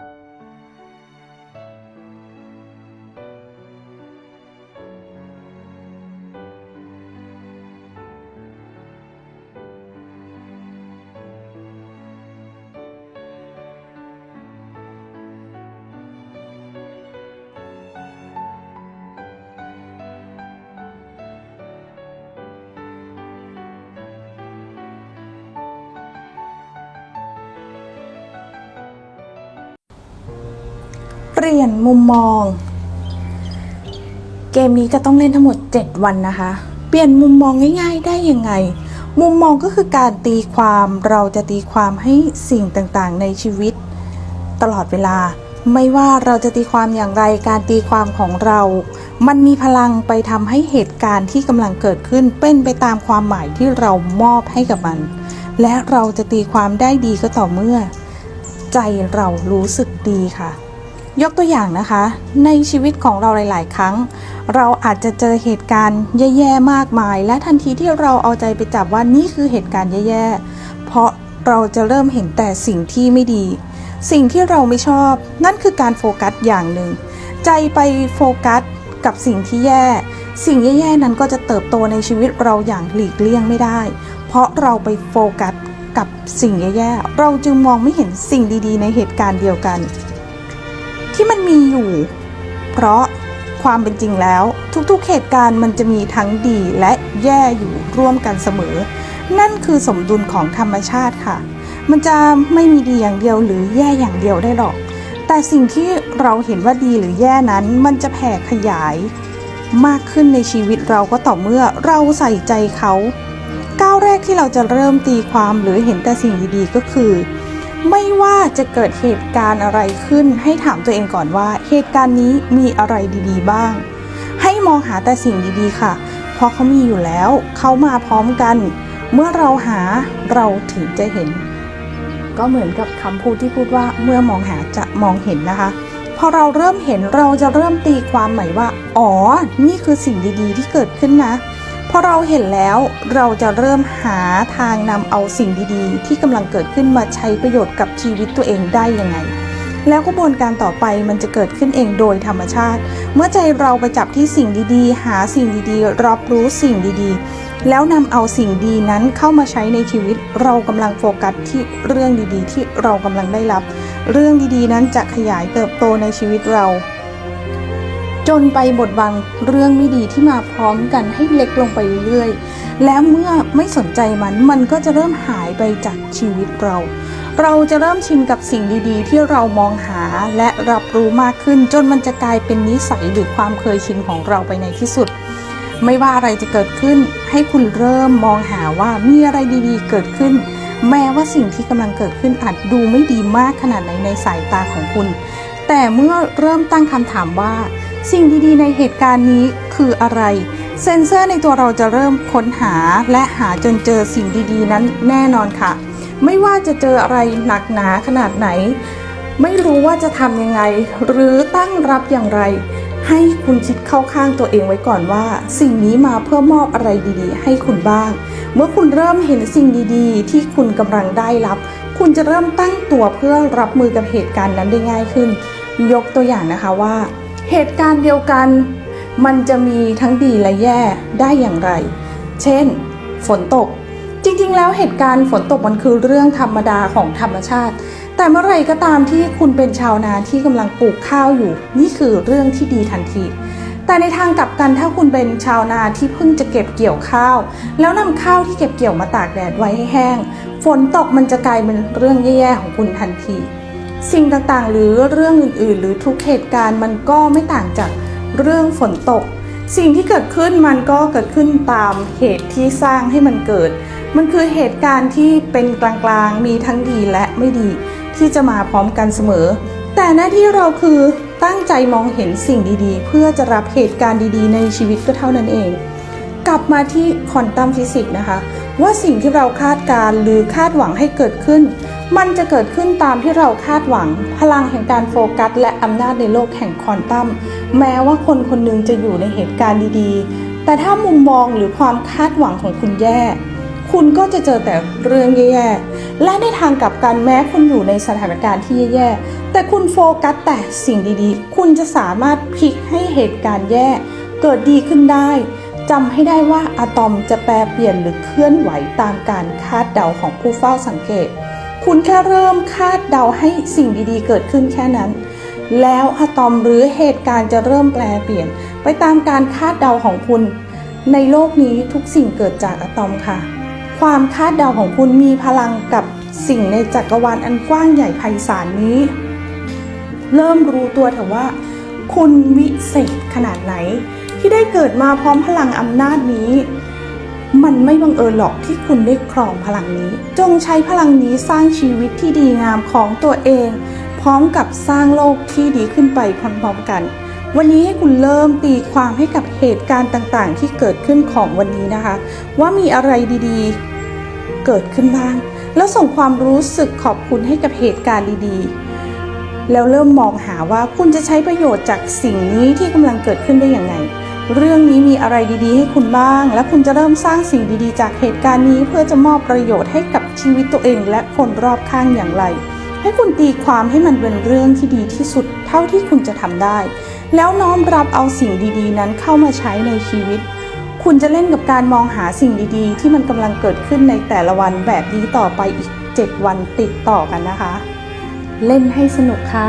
you เปลี่ยนมุมมอง เกมนี้จะต้องเล่นทั้งหมด 7 วันนะคะ เปลี่ยนมุมมองง่ายๆ ได้ยังไง มุมมองก็คือการตีความเราจะตีความให้สิ่งต่างๆ ในชีวิต ตลอดเวลา ไม่ว่าเราจะตีความอย่างไรการตีความของเรา มันมีพลังไปทำให้เหตุการณ์ที่กำลังเกิดขึ้นเป็นไปตามความหมายที่เรามอบให้กับมัน และเราจะตีความได้ดีก็ต่อเมื่อ ใจเรารู้สึกดีค่ะ ยกตัวอย่างนะคะ ในชีวิตของเราหลาย ๆ ครั้ง เราอาจจะเจอเหตุการณ์แย่ ๆ มากมาย และทันทีที่เราเอาใจไปจับว่านี่คือเหตุการณ์แย่ ๆ เพราะเราจะเริ่มเห็นแต่สิ่งที่ไม่ดี สิ่งที่เราไม่ชอบ นั่นคือการโฟกัสอย่างหนึ่ง ใจไปโฟกัสกับสิ่งที่แย่ สิ่งแย่ ๆ นั้นก็จะเติบโตในชีวิตเราอย่างหลีกเลี่ยงไม่ได้ เพราะเราไปโฟกัสกับสิ่งแย่ ๆ เราจึงมองไม่เห็นสิ่งดี ๆ ในเหตุการณ์เดียวกัน ที่มันมีอยู่ เพราะความเป็นจริงแล้ว ทุกๆเหตุการณ์มันจะมีทั้งดีและแย่อยู่ร่วมกันเสมอ นั่นคือสมดุลของธรรมชาติค่ะ มันจะไม่มีดีอย่างเดียวหรือแย่อย่างเดียวได้หรอก แต่สิ่งที่เราเห็นว่าดีหรือแย่นั้น มันจะแผ่ขยาย มากขึ้นในชีวิตเราก็ต่อเมื่อเราใส่ใจเขา ก้าวแรกที่เราจะเริ่มตีความหรือเห็นแต่สิ่งดีๆก็คือ ไม่ว่าจะเกิดเหตุการณ์อะไรขึ้น ให้ถามตัวเองก่อนว่า เหตุการณ์นี้มีอะไรดีๆ บ้าง ให้มองหาแต่สิ่งดีๆ ค่ะ เพราะเขามีอยู่แล้ว เขามาพร้อมกัน เมื่อเราหาเราถึงจะเห็น ก็เหมือนกับคำพูดที่พูดว่าเมื่อมองหาจะมองเห็นนะคะ พอเราเริ่มเห็นเราจะเริ่มตีความใหม่ว่า อ๋อ นี่คือสิ่งดีๆ ที่เกิดขึ้นนะ อเราเห็นแล้วเราจะเริ่มหาทางนำเอาสิ่งดีๆ ที่กำลังเกิดขึ้นมาใช้ประโยชน์กับชีวิตตัวเองได้ยังไง แล้วกระบวนการต่อไปมันจะเกิดขึ้นเองโดยธรรมชาติ เมื่อใจเราไปจับที่สิ่งดีๆ หาสิ่งดีๆ รับรู้สิ่งดีๆ แล้วนำเอาสิ่งดีนั้นเข้ามาใช้ในชีวิต เรากำลังโฟกัสที่เรื่องดีๆ ที่เรากำลังได้รับ เรื่องดีๆ นั้นจะขยายเติบโตในชีวิตเรา จนไปบดบังเรื่องไม่ดีที่มาพร้อมกันให้เล็กลงไปเรื่อยๆ แล้วเมื่อไม่สนใจมันมันก็จะเริ่มหายไปจากชีวิตเรา เราจะเริ่มชินกับสิ่งดีๆ ที่เรามองหาและรับรู้มากขึ้น จนมันจะกลายเป็นนิสัยหรือความเคยชินของเราไปในที่สุด ไม่ว่าอะไรจะเกิดขึ้น ให้คุณเริ่มมองหาว่ามีอะไรดีๆ เกิดขึ้นแม้ว่าสิ่งที่กำลังเกิดขึ้นอาจดูไม่ดีมากขนาดไหนในสายตาของคุณ แต่เมื่อเริ่มตั้งคำถามว่า สิ่งดีๆ ในเหตุการณ์นี้คืออะไร เซนเซอร์ในตัวเราจะเริ่มค้นหาและหาจนเจอสิ่งดีๆ นั้นแน่นอนค่ะ ไม่ว่าจะเจออะไรหนักหนาขนาดไหน ไม่รู้ว่าจะทำยังไง หรือตั้งรับอย่างไร ให้คุณคิดเข้าข้างตัวเองไว้ก่อนว่า สิ่งนี้มาเพื่อมอบอะไรดีๆ ให้คุณบ้าง เมื่อคุณเริ่มเห็นสิ่งดีๆ ที่คุณกำลังได้รับ คุณจะเริ่มตั้งตัวเพื่อรับมือกับเหตุการณ์นั้นได้ง่ายขึ้น ยกตัวอย่างนะคะว่า เหตุการณ์เดียวกัน มันจะมีทั้งดีและแย่ได้อย่างไร เช่น ฝนตก จริงๆ แล้วเหตุการณ์ฝนตกมันคือเรื่องธรรมดาของธรรมชาติ แต่เมื่อไรก็ตามที่คุณเป็นชาวนาที่กำลังปลูกข้าวอยู่ นี่คือเรื่องที่ดีทันทีแต่ในทางกลับกันถ้าคุณเป็นชาวนาที่เพิ่งจะเก็บเกี่ยวข้าว แล้วนำข้าวที่เก็บเกี่ยวมาตากแดดไว้ให้แห้ง ฝนตกมันจะกลายเป็นเรื่องแย่ๆของคุณทันที สิ่งต่างๆ หรือเรื่องอื่นๆ หรือทุกเหตุการณ์มันก็ไม่ต่างจากเรื่องฝนตก สิ่งที่เกิดขึ้นมันก็เกิดขึ้นตามเหตุที่สร้างให้มันเกิด มันคือเหตุการณ์ที่เป็นกลางๆ มีทั้งดีและไม่ดี ที่จะมาพร้อมกันเสมอ แต่หน้าที่เราคือตั้งใจมองเห็นสิ่งดีๆ เพื่อจะรับเหตุการณ์ดีๆ ในชีวิตก็เท่านั้นเอง กลับมาที่ควอนตัมฟิสิกส์นะคะ ว่าสิ่งที่เราคาดการ์หรือคาดหวังให้เกิดขึ้น มันจะเกิดขึ้นตามที่เราคาดหวัง พลังแห่งการโฟกัส และอำนาจในโลกแห่งควอนตัมแม้ว่าคนคนหนึงจะอยู่ในเหตุการณ์ดีๆ แต่ถ้ามุมมองหรือความคาดหวังของคุณแย่คคุณก็จะเจอแต่เรื่องแย่ๆ และในทางกลับกันแม้คุณอยู่ในสถานการณ์ที่แย่ๆ แต่คุณโฟกัสแต่สิ่งดีๆ คุณจะสามารถพลิกให้เหตุการณ์แย่ เกิดดีขึ้นได้จำให้ได้ว่าอะตอมจะแปรเปลี่ยนหรือเคลื่อนไหวตามการคาดเดาของผู้เฝ้าสังเกต คุณแค่เริ่มคาดเดาให้สิ่งดีๆ เกิดขึ้นแค่นั้น แล้วอะตอมหรือเหตุการณ์จะเริ่มแปลเปลี่ยน ไปตามการคาดเดาของคุณ ในโลกนี้ทุกสิ่งเกิดจากอะตอมค่ะ ความคาดเดาของคุณมีพลังกับสิ่งในจักรวาลอันกว้างใหญ่ไพศาลนี้ เริ่มรู้ตัวเถอะว่า คุณวิเศษขนาดไหน ที่ได้เกิดมาพร้อมพลังอำนาจนี้ มันไม่บังเอิญหรอกที่คุณได้ครองพลังนี้ จงใช้พลังนี้สร้างชีวิตที่ดีงามของตัวเอง พร้อมกับสร้างโลกที่ดีขึ้นไปพร้อมๆกัน วันนี้ให้คุณเริ่มตีความให้กับเหตุการณ์ต่างๆ ที่เกิดขึ้นของวันนี้นะคะ ว่ามีอะไรดีๆ เกิดขึ้นบ้าง แล้วส่งความรู้สึกขอบคุณให้กับเหตุการณ์ดีๆ แล้วเริ่มมองหาว่าคุณจะใช้ประโยชน์จากสิ่งนี้ที่กำลังเกิดขึ้นได้อย่างไง เรื่องนี้มีอะไรดีๆ ให้คุณบ้าง และคุณจะเริ่มสร้างสิ่งดีๆ จากเหตุการณ์นี้เพื่อจะมอบประโยชน์ให้กับชีวิตตัวเองและคนรอบข้างอย่างไร ให้คุณตีความให้มันเป็นเรื่องที่ดีที่สุดเท่าที่คุณจะทำได้ แล้วน้อมรับเอาสิ่งดีๆ นั้นเข้ามาใช้ในชีวิต คุณจะเล่นกับการมองหาสิ่งดีๆ ที่มันกำลังเกิดขึ้นในแต่ละวันแบบนี้ต่อไปอีก 7 วันติดต่อกันนะคะ เล่นให้สนุกค่ะ